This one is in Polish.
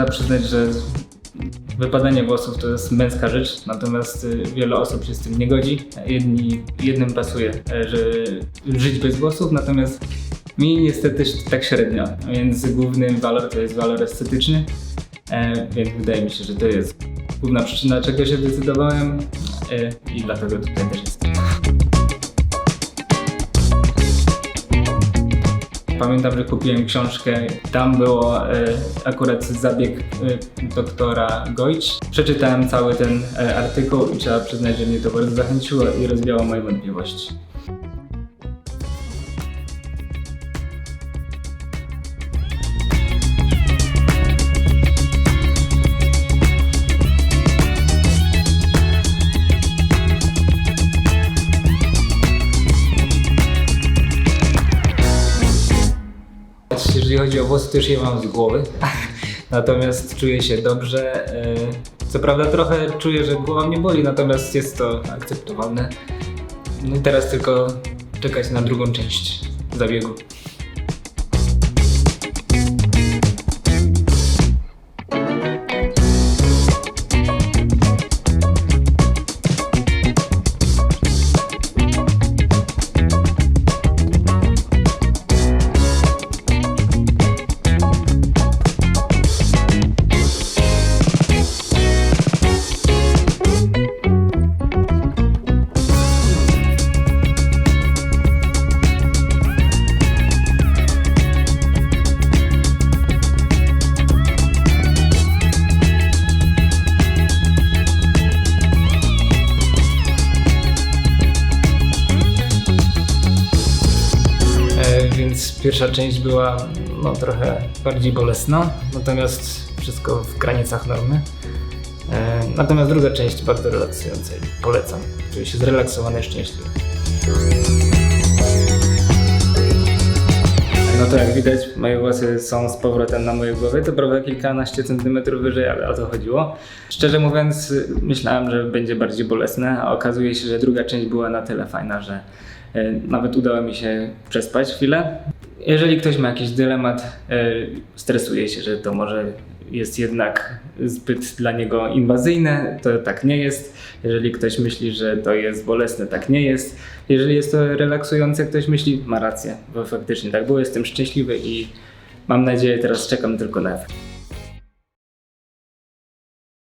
trzeba przyznać, że wypadanie włosów to jest męska rzecz, natomiast y, wiele osób się z tym nie godzi. Jedni, jednym pasuje, e, że żyć bez włosów, natomiast mi niestety tak średnio, więc główny walor to jest walor estetyczny, e, więc wydaje mi się, że to jest główna przyczyna, dlaczego się decydowałem e, i dlatego tutaj też jestem. Pamiętam, że kupiłem książkę. Tam było e, akurat zabieg e, doktora Gojć. Przeczytałem cały ten e, artykuł i trzeba przyznać, że mnie to bardzo zachęciło i rozwiało moje wątpliwości. Jeżeli chodzi o włosy, to już je mam z głowy. Natomiast czuję się dobrze. e, Co prawda trochę czuję, że głowa mnie boli, natomiast jest to akceptowalne. No i teraz tylko czekać na drugą część zabiegu. Więc pierwsza część była no, trochę bardziej bolesna, natomiast wszystko w granicach normy. E, Natomiast druga część bardzo relaksująca i polecam. Czuję się zrelaksowany i szczęśliwy. No to jak widać, moje włosy są z powrotem na mojej głowie. To prawda kilkanaście centymetrów wyżej, ale o to chodziło. Szczerze mówiąc, myślałem, że będzie bardziej bolesne, a okazuje się, że druga część była na tyle fajna, że nawet udało mi się przespać chwilę. Jeżeli ktoś ma jakiś dylemat, e, stresuje się, że to może jest jednak zbyt dla niego inwazyjne, to tak nie jest. Jeżeli ktoś myśli, że to jest bolesne, tak nie jest. Jeżeli jest to relaksujące, ktoś myśli, ma rację, bo faktycznie tak było, jestem szczęśliwy i mam nadzieję, teraz czekam tylko na efekt.